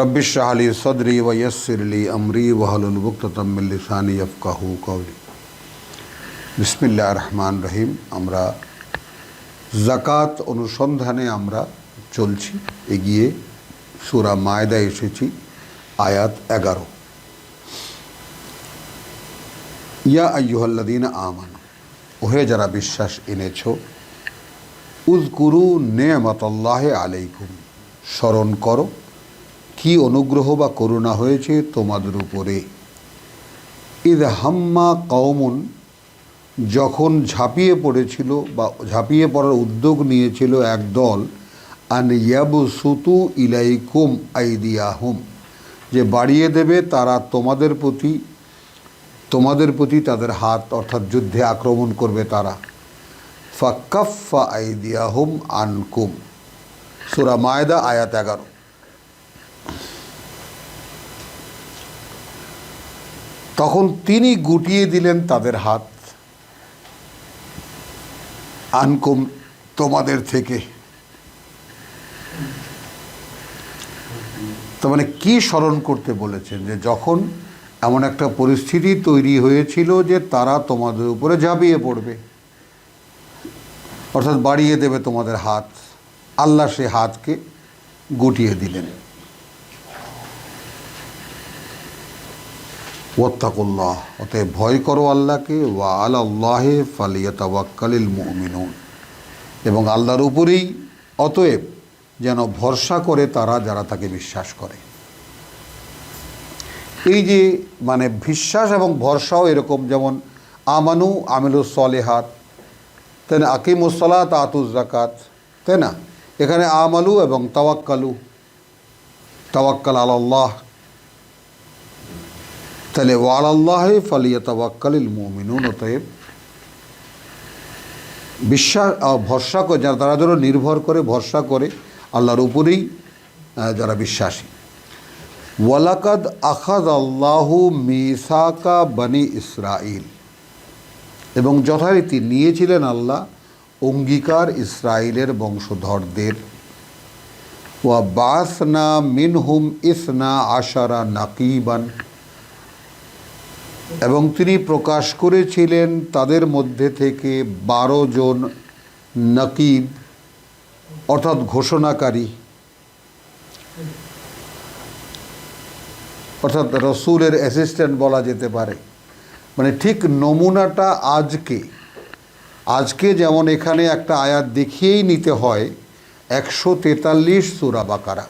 রব্বিশ আলী সদরি ওয়সিরলি আমরি ওয়াহলুল বুক্তমিল্লিসানি আফকাহু কৌলি বিসমিল্লা রহমান রহিম। আমরা জাকাত অনুসন্ধানে আমরা চলছি, এগিয়ে সুরা মায়দা এসেছি, আয়াত এগারো। ইয়া আയ്য়ুহাল্লাদিন আমান, ওহে যারা বিশ্বাস এনেছ উজকুরু নেমতল্লাহ আলাইকুম। স্মরণ করো, কি অনুগ্রহ বা করুণা হয়েছে তোমাদের উপরে। ঈদ হাম্মা কৌমুন যখন ঝাঁপিয়ে পড়েছিল বা ঝাঁপিয়ে পড়ার উদ্যোগ নিয়েছিল এক দল, আন ইয়াবু সুতু ইলাইকুম আইদিয়াহুম, যে বাড়িয়ে দেবে তারা তোমাদের প্রতি তোমাদের প্রতি তাদের হাত অর্থাৎ যুদ্ধে আক্রমণ করবে তারা। ফাক্কাফা আইদিয়াহুম আনকুম সুরা মায়দা, আয়াত এগারো। তখন তিনি গুটিয়ে দিলেন তাদের হাত। আনকুম, তোমাদের থেকে। তো মানে কি স্মরণ করতে বলেছেন? যে যখন এমন একটা পরিস্থিতি তৈরি হয়েছিল যে তারা তোমাদের উপরে ঝাঁপিয়ে পড়বে। অর্থাৎ বাড়িয়ে দেবে তোমাদের হাত। আল্লাহ সে হাতকে গুটিয়ে দিলেন। ওত্তাকুল্লাহ অতএব ভয় করো আল্লাহকে, ওয়া আল আল্লাহে ফালিয়াতাওয়াক্কালিল মুমিনুন। এবং আল্লাহর উপরেই, অতএব যেন ভরসা করে তারা যারা তাকে বিশ্বাস করে। এই যে মানে বিশ্বাস এবং ভরসাও এরকম, যেমন আমানু আমিলুস সলেহাত তাই না আকিমুসলাত আতুজ জাকাত তাই না এখানে আমালু এবং তাওয়াক্কালু, তাওয়াক্কাল আল্লাহ তাহলে ওয়াল আল্লাহে ফালিয়া তাওয়াক্কালিল মুমিনুন, অতএব বিশ্বাস ভরসা করে, যারা, তারা যেন নির্ভর করে, ভরসা করে আল্লাহর উপরেই যারা বিশ্বাসী। ওয়ালাকাদ আখাদ আল্লাহু মিসাকা বানি ইসরাইল এবং যথারীতি নিয়েছিলেন আল্লাহ অঙ্গীকার ইসরায়েলের বংশধরদের। ওয়া বাসনা মিনহুম ইসনা আশারা নাকিবান। এবং তিনি প্রকাশ করেছিলেন তাদের মধ্যে থেকে বারো জন নকিব, অর্থাৎ ঘোষণাকারী। অর্থাৎ রসুলের অ্যাসিস্ট্যান্ট বলা যেতে পারে। মানে ঠিক নমুনাটা আজকে আজকে যেমন এখানে একটা আয়াত দেখিয়েই নিতে হয়, একশো তেতাল্লিশ সুরা বাকারা।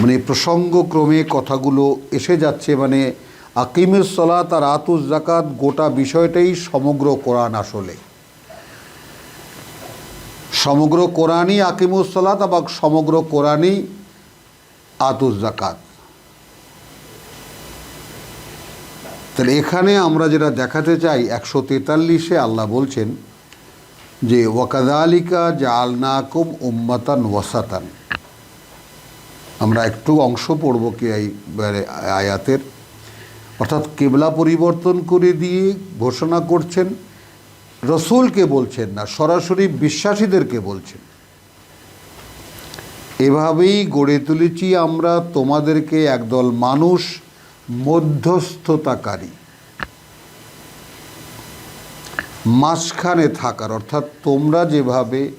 মানে প্রসঙ্গক্রমে কথাগুলো এসে যাচ্ছে মানে আকিমের সলাত আর আতুস জাকাত গোটা বিষয়টাই সমগ্র কোরআন আসলে। সমগ্র কোরআনই আকিমুস সলাত এবং সমগ্র কোরআনই আতুস জাকাত তাহলে এখানে আমরা যেটা দেখাতে চাই, একশো তেতাল্লিশে আল্লাহ বলছেন যে, ওয়াকাদালিকা জালনাকুম উম্মাতান ওয়াসাতান। আমরা একটু অংশ পড়ব কি এই আয়াতের। অর্থাৎ কেবলা পরিবর্তন করে দিয়ে ঘোষণা করছেন, রসুলকে বলছেন না, সরাসরি বিশ্বাসীদেরকে বলছেন। এভাবেই গড়ে তুলেছি আমরা, তোমাদেরকে একদল মানুষ মধ্যস্থতাকারী। মাঝখানে থাকার, অর্থাৎ তোমরা যেভাবে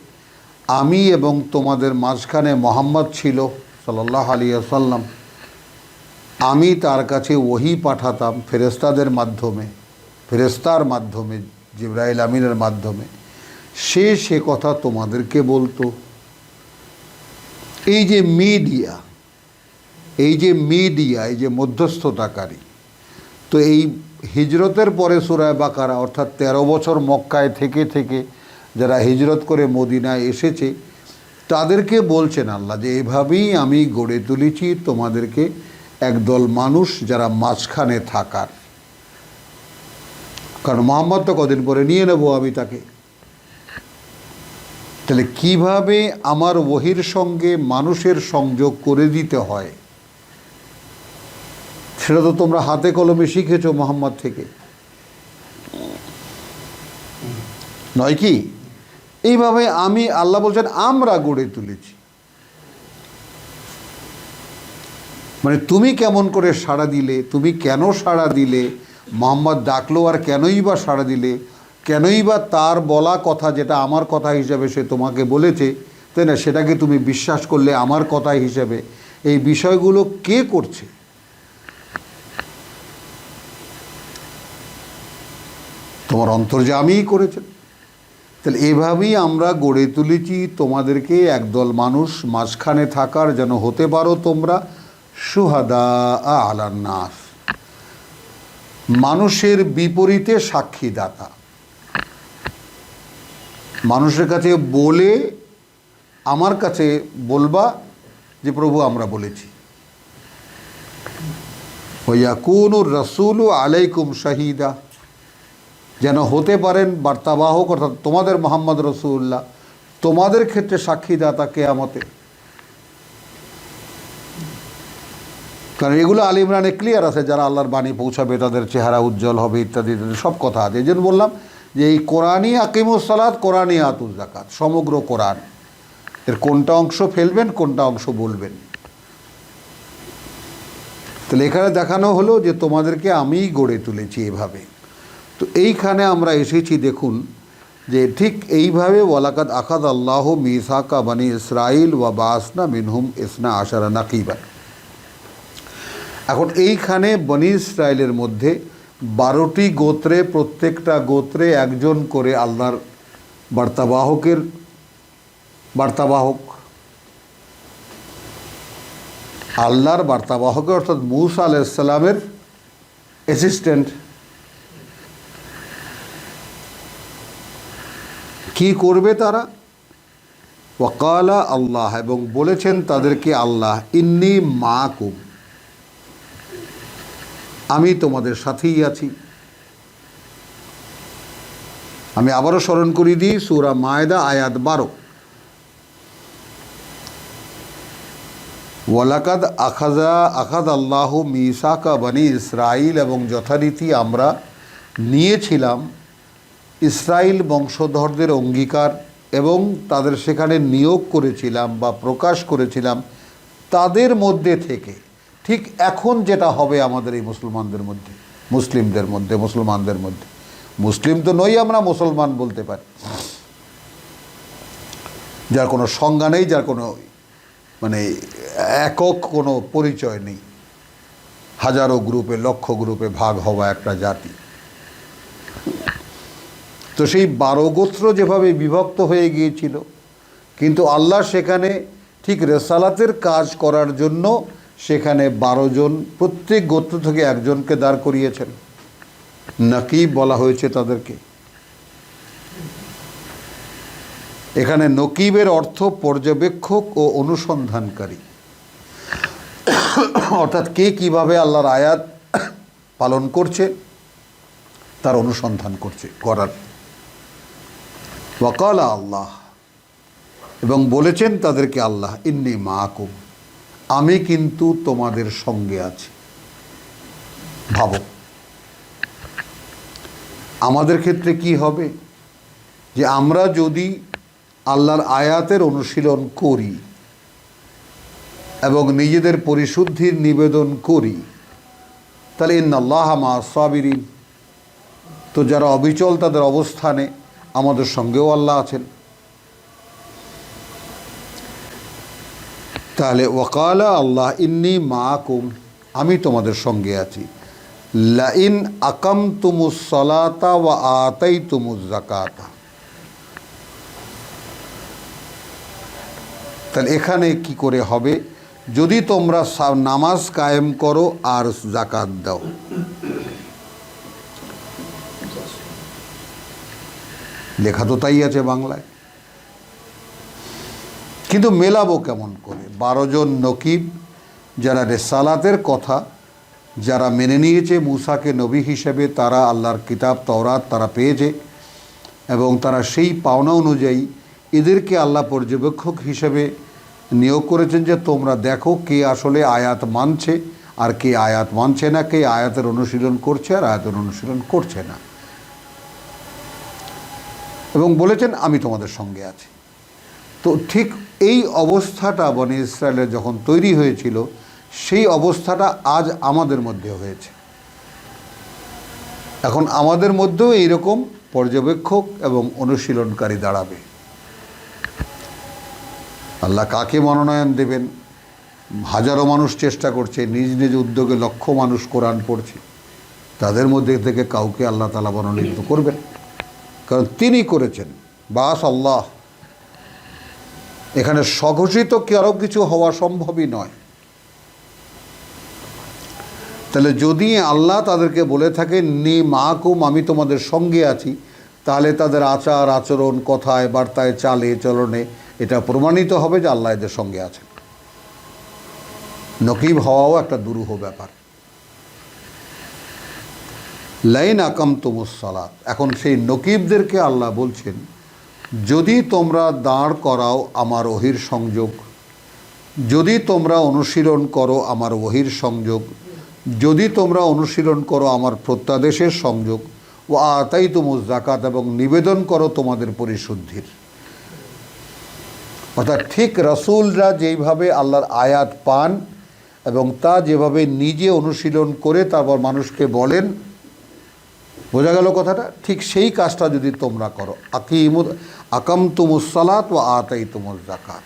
আমি এবং তোমাদের মাঝখানে মোহাম্মদ ছিল সাল্লাহ আলিয়া সাল্লাম আমি তার কাছে ওহি পাঠাতাম ফেরেস্তাদের মাধ্যমে ফেরেস্তার মাধ্যমে, জিব্রাইল আমিনের মাধ্যমে। সে সে কথা তোমাদেরকে বলতো। এই যে মিডিয়া এই যে মিডিয়া, এই যে মধ্যস্থতাকারী, তো এই হিজরতের পরে সুরায় বাকারা, অর্থাৎ ১৩ বছর মক্কায় থেকে থেকে যারা হিজরত করে মদিনায় এসেছে, তাদেরকে বলছেন আল্লাহ যে, এভাবেই আমি গড়ে তুলেছি তোমাদেরকে একদল মানুষ যারা মাঝখানে থাকার। কারণ মোহাম্মদ তো কদিন পরে নিয়ে নেব আমি তাকে। তাহলে কীভাবে আমার ওহির সঙ্গে মানুষের সংযোগ করে দিতে হয়? সেটা তো তোমরা হাতে কলমে শিখেছো মোহাম্মদ থেকে। নয় কি? এইভাবে আমি আল্লাহ বলছেন, আমরা গড়ে তুলেছি। মানে তুমি কেমন করে সাড়া দিলে, তুমি কেন সাড়া দিলে, মোহাম্মদ ডাকলো আর কেনই বা সাড়া দিলে, কেনই বা তার বলা কথা যেটা আমার কথা হিসাবে সে তোমাকে বলেছে, তাই না? সেটাকে তুমি বিশ্বাস করলে আমার কথা হিসাবে। এই বিষয়গুলো কে করছে? তোমার অন্তর্জামিই করেছেন। তাহলে এভাবেই আমরা গড়ে তুলেছি তোমাদেরকে একদল মানুষ মাঝখানে থাকার যেন হতে পারো তোমরা, সুহাদা আলান্নাস। মানুষের বিপরীতে সাক্ষীদাতা। মানুষের কাছে বলে, আমার কাছে বলবা যে, প্রভু, আমরা বলেছি। ওয়াকুনুর রসুল আলাইকুম শাহিদা। যেন হতে পারেন বার্তাবাহক, অর্থাৎ তোমাদের মোহাম্মদ রসুল্লাহ তোমাদের ক্ষেত্রে সাক্ষীদাতা কেয়ামতে। কারণ এগুলো আলী ইমরানে ক্লিয়ার আছে, যারা আল্লাহর বাণী পৌঁছাবে, তাদের চেহারা উজ্জ্বল হবে ইত্যাদি ইত্যাদি, সব কথা আছে। এই জন্য বললাম যে এই কোরআনই আকিমুসালাত কোরআনই আতুল জাকাত সমগ্র কোরআন। এর কোনটা অংশ ফেলবেন, কোনটা অংশ বলবেন? তাহলে এখানে দেখানো হলো যে তোমাদেরকে আমিই গড়ে তুলেছি এভাবে। তো এইখানে আমরা এসেছি দেখুন যে ঠিক এইভাবে ওয়ালাকাত আখাদ আল্লাহ মিসাকা বানি ইসরাইল ওয়া বাসনা মিনহুম ইসনা আশারা নাকিবা। এখন এইখানে বনি ইসরায়েলের মধ্যে বারোটি গোত্রে, প্রত্যেকটা গোত্রে একজন করে আল্লাহর বার্তাবাহকের বার্তাবাহক। আল্লাহর বার্তাবাহকের অর্থাৎ মুসা আলাইসাল্লামের অ্যাসিস্ট্যান্ট কি করবে তারা? ওয়াকালা আল্লাহ, এবং বলেছেন তাদেরকে আল্লাহ, ইন্নি মা মাকুম, আমি তোমাদের সাথেই আছি। আমি আবারও স্মরণ করিয়ে দিই, সুরা মায়দা, আয়াত বারো। ওয়ালাকাদ আখাজা আখাদ আল্লাহ মিসাকা বানি ইসরাইল এবং যথারীতি আমরা নিয়েছিলাম ইসরাইল বংশধরদের অঙ্গীকার এবং তাদের সেখানে নিয়োগ করেছিলাম বা প্রকাশ করেছিলাম তাদের মধ্যে থেকে। ঠিক এখন যেটা হবে আমাদের এই মুসলমানদের মধ্যে, মুসলিমদের মধ্যে, মুসলমানদের মধ্যে। মুসলিম তো নই আমরা, মুসলমান বলতে পারি। যার কোনো সংজ্ঞা নেই, যার কোনো মানে একক কোনো পরিচয় নেই। হাজারো গ্রুপে, লক্ষ গ্রুপে ভাগ হওয়া একটা জাতি। তো সেই বারো গোত্র যেভাবে বিভক্ত হয়ে গিয়েছিল, কিন্তু আল্লাহ সেখানে ঠিক রেসালাতের কাজ করার জন্য সেখানে বারো জন, প্রত্যেক গোত্র থেকে একজনকে দাঁড় করিয়েছেন। নাকিব বলা হয়েছে তাদেরকে? এখানে নকিবের অর্থ পর্যবেক্ষক ও অনুসন্ধানকারী। অর্থাৎ কে কীভাবে আল্লাহর আয়াত পালন করছে, তার অনুসন্ধান করছে, করার ওয়াকালা আল্লাহ। এবং বলেছেন তাদেরকে আল্লাহ, ইন্নি মা মাকুম, আমি কিন্তু তোমাদের সঙ্গে আছি। ভাবো, আমাদের ক্ষেত্রে কি হবে? যে আমরা যদি আল্লাহর আয়াতের অনুশীলন করি এবং নিজেদের পরিশুদ্ধির নিবেদন করি, তাহলে ইন্নাল্লাহ মা সাবিরিন। তো যারা অবিচল তাদের অবস্থানে আমাদের সঙ্গেও আল্লাহ আছেন। তাহলে ওয়াকালা আল্লাহ ইন্নি মাকুম, আমি তোমাদের সঙ্গে আছি। লাইন আকাম তুমুস সলাতা ওয়া আতাই জাকাতা তাহলে এখানে কি করে হবে? যদি তোমরা নামাজ কায়েম করো আর জাকাত দাও। লেখা তো তাই আছে বাংলায়। কিন্তু মেলাবো কেমন করে? বারো জন নকিব, যারা রেসালাতের কথা, যারা মেনে নিয়েছে মুসাকে নবী হিসেবে, তারা আল্লাহর কিতাব, তওরাত তারা পেয়েছে এবং তারা সেই পাওনা অনুযায়ী এদেরকে আল্লাহ পর্যবেক্ষক হিসেবে নিয়োগ করেছেন যে তোমরা দেখো কে আসলে আয়াত মানছে আর কে আয়াত মানছে না, কে আয়াতের অনুশীলন করছে আর আয়াতের অনুশীলন করছে না। এবং বলেছেন, আমি তোমাদের সঙ্গে আছি। তো ঠিক এই অবস্থাটা বনে ইসরায়েলের যখন তৈরি হয়েছিল, সেই অবস্থাটা আজ আমাদের মধ্যে হয়েছে। এখন আমাদের মধ্যেও এইরকম পর্যবেক্ষক এবং অনুশীলনকারী দাঁড়াবে। আল্লাহ কাকে মনোনয়ন দেবেন? হাজারো মানুষ চেষ্টা করছে, নিজ নিজ উদ্যোগে লক্ষ মানুষ কোরআন পড়ছে। তাদের মধ্যে থেকে কাউকে আল্লাহ তালা মনোনীত করবেন কারণ তিনি করেছেন। বাস আল্লাহ। এখানে স্বঘোষিত কারও কিছু হওয়া সম্ভবই নয়। তাহলে যদি আল্লাহ তাদেরকে বলে থাকেন, নি মাকুম, আমি তোমাদের সঙ্গে আছি, তাহলে তাদের আচার, আচরণ, কথায়, বার্তায়, চালে, চলনে এটা প্রমাণিত হবে যে আল্লাহ এদের সঙ্গে আছেন। নকিব হওয়াও একটা দুরূহ ব্যাপার। লাইন আকাম সালাত। এখন সেই নকিবদেরকে আল্লাহ বলছেন, যদি তোমরা দাঁড় করাও আমার ওহির সংযোগ, যদি তোমরা অনুশীলন করো আমার ওহির সংযোগ, যদি তোমরা অনুশীলন করো আমার প্রত্যাদেশের সংযোগ, ও আতাই তুমুজ জাকাত এবং নিবেদন করো তোমাদের পরিশুদ্ধির। অর্থাৎ ঠিক রসুলরা যেইভাবে আল্লাহর আয়াত পান এবং তা যেভাবে নিজে অনুশীলন করে তারপর মানুষকে বলেন বোঝা গেল কথাটা? ঠিক সেই কাজটা যদি তোমরা করো। আকিমুদ আকাম তুমুসালাত ও আতাই তুমুল জাকাত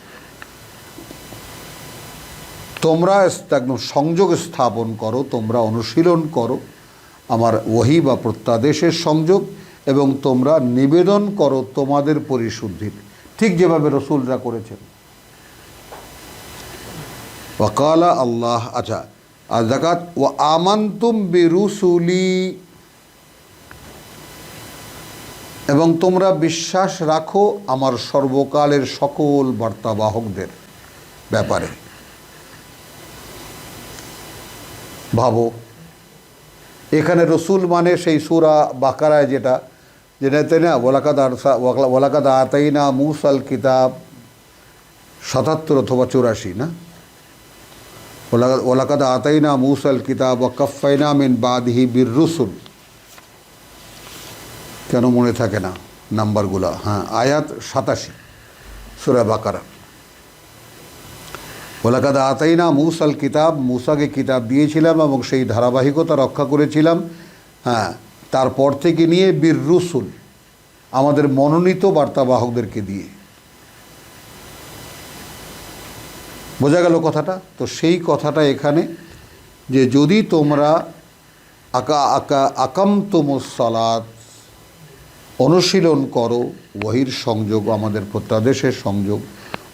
তোমরা একদম সংযোগ স্থাপন করো, তোমরা অনুশীলন করো। আমার ওহি বা প্রত্যাদেশের সংযোগ এবং তোমরা নিবেদন করো তোমাদের পরিশুদ্ধির। ঠিক যেভাবে রসুলরা করেছেন। ওয়াকালা আল্লাহ আচ্ছা আর জাকাত ও আমান্তুম বিরুসুলি। এবং তোমরা বিশ্বাস রাখো আমার সর্বকালের সকল বার্তাবাহকদের ব্যাপারে। ভাবো, এখানে রসুল মানে সেই সুরা বাকারায় যেটা যেটা তাই না ওলাকাদ ওলাকাদ আতাইনা মুসাল কিতাব, সাতাত্তর অথবা চুরাশি, না? ওলাকাদ আতাইনা মুসাল কিতাব ও কফাইনা মিন বাদহি বীর রসুল। কেন মনে থাকে না? নাম্বারগুলো হ্যাঁ আয়াত সাতাশি, সুরা বাকারা। ওলাকাদ আতাইনা মুসাল কিতাব, মুসাকে কিতাব দিয়েছিলাম এবং সেই ধারাবাহিকতা রক্ষা করেছিলাম হ্যাঁ তারপর থেকে নিয়ে বীর রসুল, আমাদের মনোনীত বার্তাবাহকদেরকে দিয়ে। বোঝা গেল কথাটা? তো সেই কথাটা এখানে যে যদি তোমরা আকা আকা আকামতম সালাত অনুশীলন করো ওহির সংযোগ আমাদের প্রত্যাদেশের সংযোগ।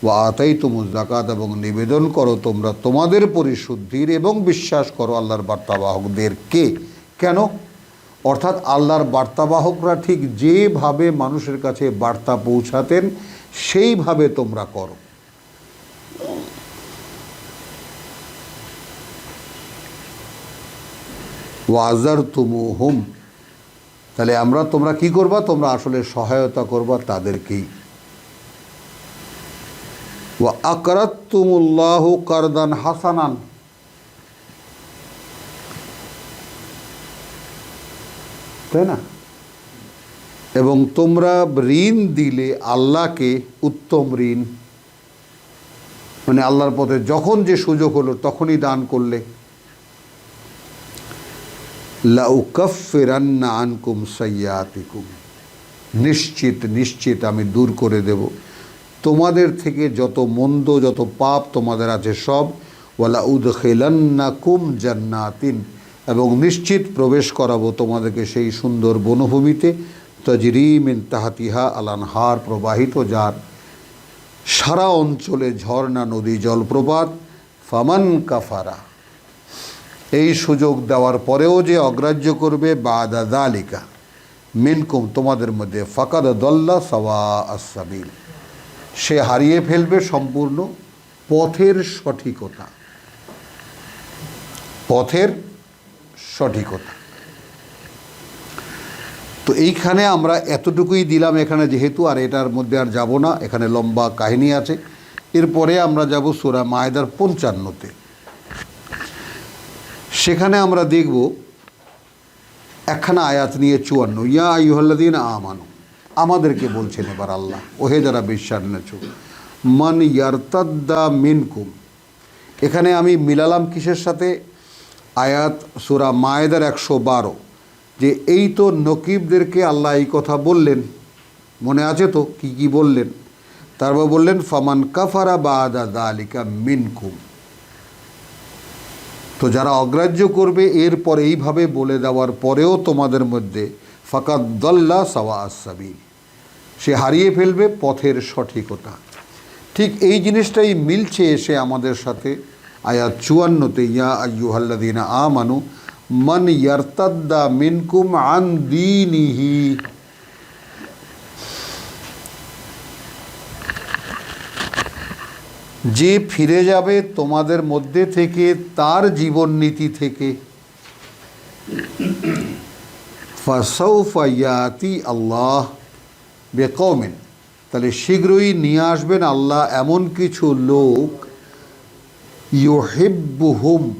ও আতাই তুমুজ জাকাত এবং নিবেদন করো তোমরা তোমাদের পরিশুদ্ধির এবং বিশ্বাস করো আল্লাহর বার্তাবাহকদেরকে। কেন? অর্থাৎ আল্লাহর বার্তাবাহকরা ঠিক যেভাবে মানুষের কাছে বার্তা পৌঁছাতেন, সেইভাবে তোমরা করো। ওয়াজার তুমু হুম তাহলে আমরা তোমরা কি করবা? তোমরা আসলে সহায়তা করবা তাদেরকেই। ও আকরাতুমুল্লাহ কারদান হাসানান। তাই না? এবং তোমরা ঋণ দিলে আল্লাহকে উত্তম ঋণ। মানে আল্লাহর পথে যখন যে সুযোগ হলো তখনই দান করলে। লাউকাফেরান্না আনকুম সাইয়াতিকুম। নিশ্চিত নিশ্চিত আমি দূর করে দেব। তোমাদের থেকে যত মন্দ, যত পাপ তোমাদের আছে সব ওয়ালা উদ খেলান্নাকুম জান্নাতিন। এবং নিশ্চিত প্রবেশ করাবো তোমাদেরকে সেই সুন্দর বনভূমিতে তজরিমিন তাহাতিহা আলানহার প্রবাহিত যার সারা অঞ্চলে ঝর্ণা, নদী, জলপ্রপাত, ফামান কাফারা। এই সুযোগ দেওয়ার পরেও যে অগ্রাহ্য করবে বাদা দালিকা। মিনকুম, তোমাদের মধ্যে ফাকাদ দল্লা সওয়া আসাবিল সে হারিয়ে ফেলবে সম্পূর্ণ পথের সঠিকতা। পথের সঠিকতা। তো এইখানে আমরা এতটুকুই দিলাম এখানে যেহেতু, আর এটার মধ্যে আর যাব না। এখানে লম্বা কাহিনী আছে। এরপরে আমরা যাব সুরা মায়েদার পঞ্চান্নতে। সেখানে আমরা দেখব একখানা আয়াত নিয়ে চুয়ান্ন। ইয়া আইহল্লাদিন আমানু। আমাদেরকে বলছেন এবার আল্লাহ, ওহে যারা বিশ্বাস নেছ মান ইয়ারতাদ্দা মিনকুম। এখানে আমি মিলালাম কিসের সাথে? আয়াত সুরা মায়েদার একশো বারো। যে এই তো নকিবদেরকে আল্লাহ এই কথা বললেন। মনে আছে তো কি কি বললেন? তারপর বললেন, ফামান কাফারা বা আদা দালিকা মিনকুম। তো যারা অগ্রাহ্য করবে, এরপরে এইভাবে বলে দেওয়ার পরেও তোমাদের মধ্যে ফাকাত দল্লা সাওয়া আসাবিল সে হারিয়ে ফেলবে পথের সঠিকতা। ঠিক এই জিনিসটাই মিলছে এসে আমাদের সাথে আয়াত চুয়ান্নতে, ইয়া আয়ুহাল্লাদিনা আমানু, মান ইয়ারতাদ্দা মিনকুম আন দিনিহি। যে ফিরে যাবে তোমাদের মধ্যে থেকে তার জীবন নীতি থেকে আল্লাহ বেকমেন তাহলে শীঘ্রই নিয়ে আসবেন আল্লাহ এমন কিছু লোক। ইউহিব্বুহুম,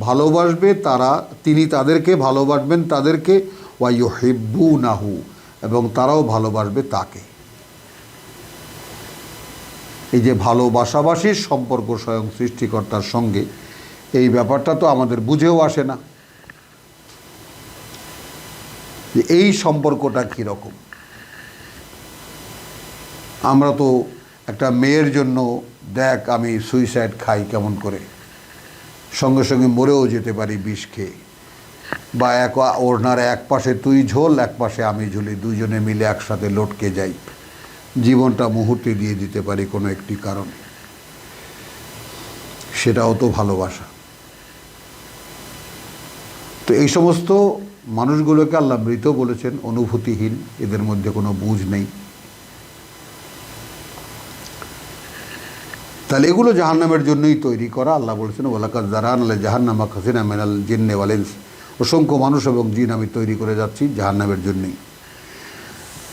ভালোবাসবে তারা, তিনি তাদেরকে ভালোবাসবেন তাদেরকে। ওয়া ইউহিব্বু নাহু এবং তারাও ভালোবাসবে তাকে। এই যে ভালোবাসাবাসির সম্পর্ক স্বয়ং সৃষ্টিকর্তার সঙ্গে, এই ব্যাপারটা তো আমাদের বুঝেও আসে না। যে এই সম্পর্কটা কীরকম? আমরা তো একটা মেয়ের জন্য, দেখ আমি সুইসাইড খাই কেমন করে, সঙ্গে সঙ্গে মরেও যেতে পারি বিষ খেয়ে। বা এক ওড়নার এক পাশে তুই ঝোল, এক পাশে আমি ঝুলি, দুজনে মিলে একসাথে লটকে যাই। জীবনটা মুহূর্তে দিয়ে দিতে পারি কোনো একটি কারণে। সেটাও তো ভালোবাসা। তো এই সমস্ত মানুষগুলোকে আল্লাহ মৃত বলেছেন, অনুভূতিহীন, এদের মধ্যে কোনো বুঝ নেই। তাহলে এগুলো জাহান্নামের জন্যই তৈরি করা। আল্লাহ বলেছেন ওলাকাত জারান আল্লাহ জাহান্নামা খাসিনা মেনাল জিন্নে ওয়ালেন্স অসংখ্য মানুষ এবং জিন আমি তৈরি করে যাচ্ছি জাহান্নামের জন্যই।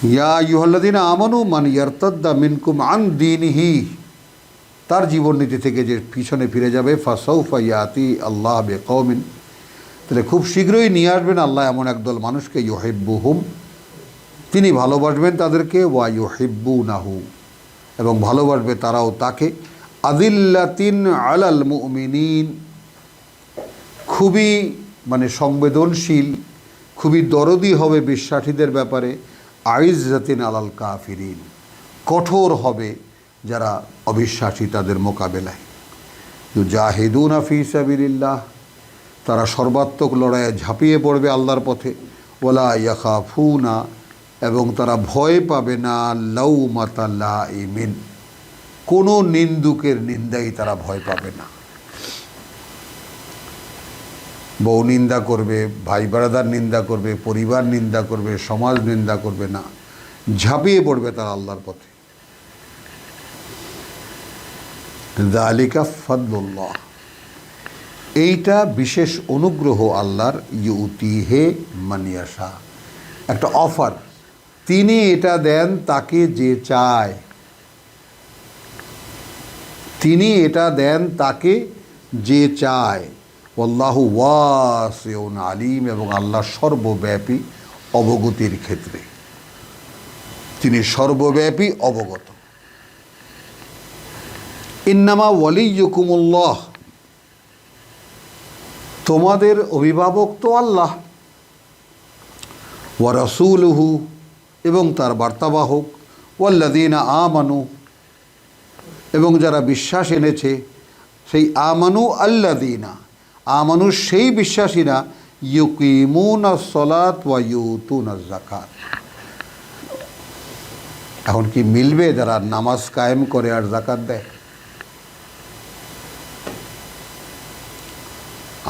ইয়া ইউহল্লাদিন আমানু, মান ইয়ারতাদ্দা মিনকুম আন দিনহি তার জীবননীতি থেকে যে পিছনে ফিরে যাবে ফাসৌফা ইয়াতি আল্লাহ বে কৌমিন তাহলে খুব শীঘ্রই নিয়ে আসবেন আল্লাহ এমন একদল মানুষকে ইউহিব্বু হুম তিনি ভালোবাসবেন তাদেরকে, ওয়া ইউহিব্বু নাহু এবং ভালোবাসবে তারাও তাকে আদিল্লাতিন আলাল মুমিনিন খুবই মানে সংবেদনশীল, খুবই দরদি হবে বিশ্বাসীদের ব্যাপারে আইজাতিন আলাল কাফিরিন। কঠোর হবে যারা অবিশ্বাসী তাদের মোকাবেলায়। জাহিদুন আফি সাবিল্লাহ তারা সর্বাত্মক লড়াইয়ে ঝাঁপিয়ে পড়বে আল্লাহর পথে। ওলা ইয়াখাফুনা, এবং তারা ভয় পাবে না লাউ মাতাল্লা ইমিন কোনো নিন্দুকের নিন্দাই তারা ভয় পাবে না। বউ নিন্দা করবে, ভাই বারাদার নিন্দা করবে, পরিবার নিন্দা করবে, সমাজ নিন্দা করবে না। ঝাঁপিয়ে পড়বে তারা আল্লাহর পথে। দালিকা ফদুল্লাহ এইটা বিশেষ অনুগ্রহ আল্লাহর ইউতি হে মানিয়াশা। একটা অফার। তিনি এটা দেন তাকে যে চায়। তিনি এটা দেন তাকে যে চায়। আল্লাহ ওয়াসেউন আলিম এবং আল্লাহ সর্বব্যাপী অবগতির ক্ষেত্রে। তিনি সর্বব্যাপী অবগত। ইন্নামা ওয়ালিয়কুমুল্লাহ তোমাদের অভিভাবক তো আল্লাহ। ওয়া রসুলহু এবং তার বার্তাবাহক। ওয়াল্লাদিনা আমানু। এবং যারা বিশ্বাস এনেছে, সেই আমানু আল্লাদিনা আমানু সেই বিশ্বাসীরা, ইউকিমুন সলাত ওয়া ইউতুন জাকাত এখন কি মিলবে যারা নামাজ কায়েম করে আর জাকাত দেয়?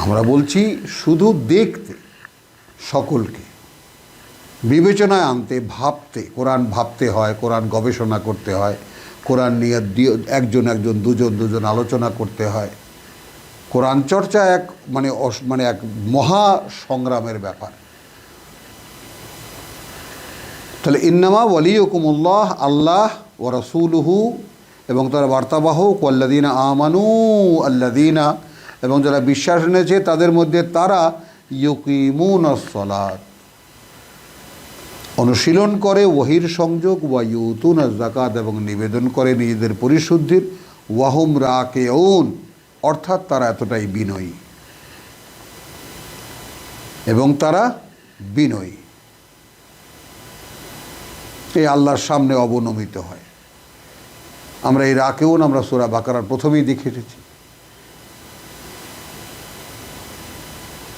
আমরা বলছি শুধু দেখতে, সকলকে। বিবেচনায় আনতে, ভাবতে, কোরআন ভাবতে হয়, কোরআন গবেষণা করতে হয়, কোরআন নিয়ে একজন একজন, দুজন দুজন আলোচনা করতে হয়। কোরআন চর্চা এক মানে মানে এক মহা সংগ্রামের ব্যাপার। তাহলে ইন্নামা ওয়ালিয়কুমুল্লাহ, আল্লাহ ও রসুলহু এবং তার বার্তাবাহক আল্লাদিনা আমানু আল্লাদিনা এবং যারা বিশ্বাস এনেছে তাদের মধ্যে তারা ইউকিমুন সলাত। অনুশীলন করে ওহির সংযোগ, ওয়া ইউতুন জাকাত এবং নিবেদন করে নিজেদের পরিশুদ্ধির ওয়াহুম রাকে অর্থাৎ তারা এতটাই বিনয়ী। এবং তারা বিনয়ী। এই আল্লাহর সামনে অবনমিত হয়। আমরা এর আগেও আমরা সোরা বাকারার প্রথমেই দেখে এসেছি।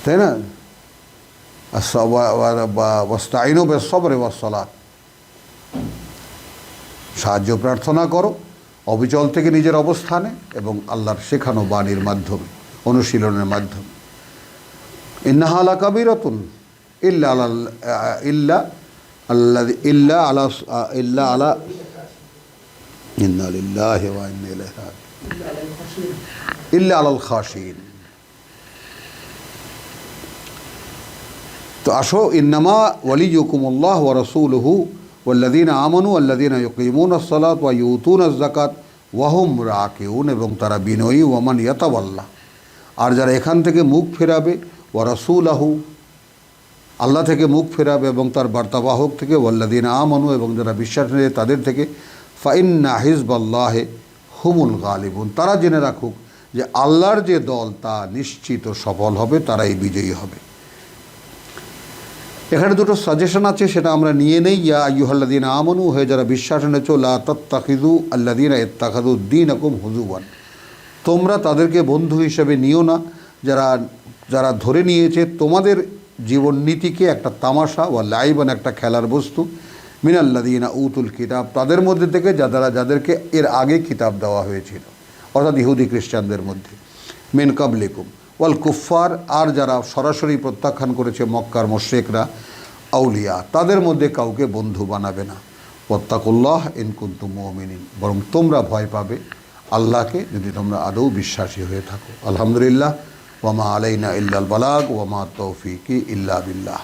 তাই না? ওয়াস্তাইনও বেসবরে ওয়াসলাত সাহায্য প্রার্থনা করো। অবিচল থেকে নিজের অবস্থানে এবং আল্লাহর শেখানো বাণীর মাধ্যমে, অনুশীলনের মাধ্যমে। ইন্নাহালা কাবিরতুন ইল্লা আলাল ইল্লা আল্লাহ ইল্লা আলা ইল্লা আলা, ইন্না ইল্লা আলাল তো আসো, ইন্নামা ওয়ালিয়ুকুমুল্লাহ ওয়া রাসূলুহু ওয়াল্লাযীনা আমানু আল্লাযীনা ইউকিমুনা আস-সালাত ওয়া ইউতুন আয-যাকাত ওয়া হুম রাকিউন এবং তারা বিনয়ী ওয়ামান ইয়াতাওয়াল্লাহ। আর যারা এখান থেকে মুখ ফেরাবে, ওয়া রাসূলাহু, আল্লাহ থেকে মুখ ফেরাবে এবং তার বার্তাবাহক থেকে ওয়াল্লাদিন আমানু এবং যারা বিশ্বাস নেয় তাদের থেকে, ফাইন্না হিজবাল্লাহে হুমুল গালিবুন। তারা জেনে রাখুক যে আল্লাহর যে দল তা নিশ্চিত সফল হবে, তারাই বিজয়ী হবে। এখানে দুটো সাজেশন আছে, সেটা আমরা নিয়ে নেই। ইয়া আইয়ুহাল্লাদিন আমানু হয়ে যারা বিশ্বাস এনেছো, লা তত্তাখিদু আল্লাদিন এত্তাখাদু দিন হুজুবান তোমরা তাদেরকে বন্ধু হিসেবে নিও না। যারা যারা ধরে নিয়েছে, তোমাদের জীবন নীতিকে একটা তামাশা বা লাইবান একটা খেলার বস্তু। মিন মিনাল্লাদিনা উতুল কিতাব, তাদের মধ্যে থেকে যারা যাদেরকে এর আগে কিতাব দেওয়া হয়েছিল। অর্থাৎ ইহুদি খ্রিস্টানদের মধ্যে। মিন কাবলিকুম। ওয়াল কুফার আর যারা সরাসরি প্রত্যাখ্যান করেছে মক্কার মোশেকরা, আউলিয়া, তাদের মধ্যে কাউকে বন্ধু বানাবে না। ওত্তাকুল্লাহ ইনকুন্তু মোমিনিন। বরং তোমরা ভয় পাবে আল্লাহকে যদি তোমরা আদৌ বিশ্বাসী হয়ে থাকো। আলহামদুলিল্লাহ। ওয়ামা আলাইনা ইল্লাল বালাগ ওয়ামা তৌফিকি ইল্লা বিল্লাহ।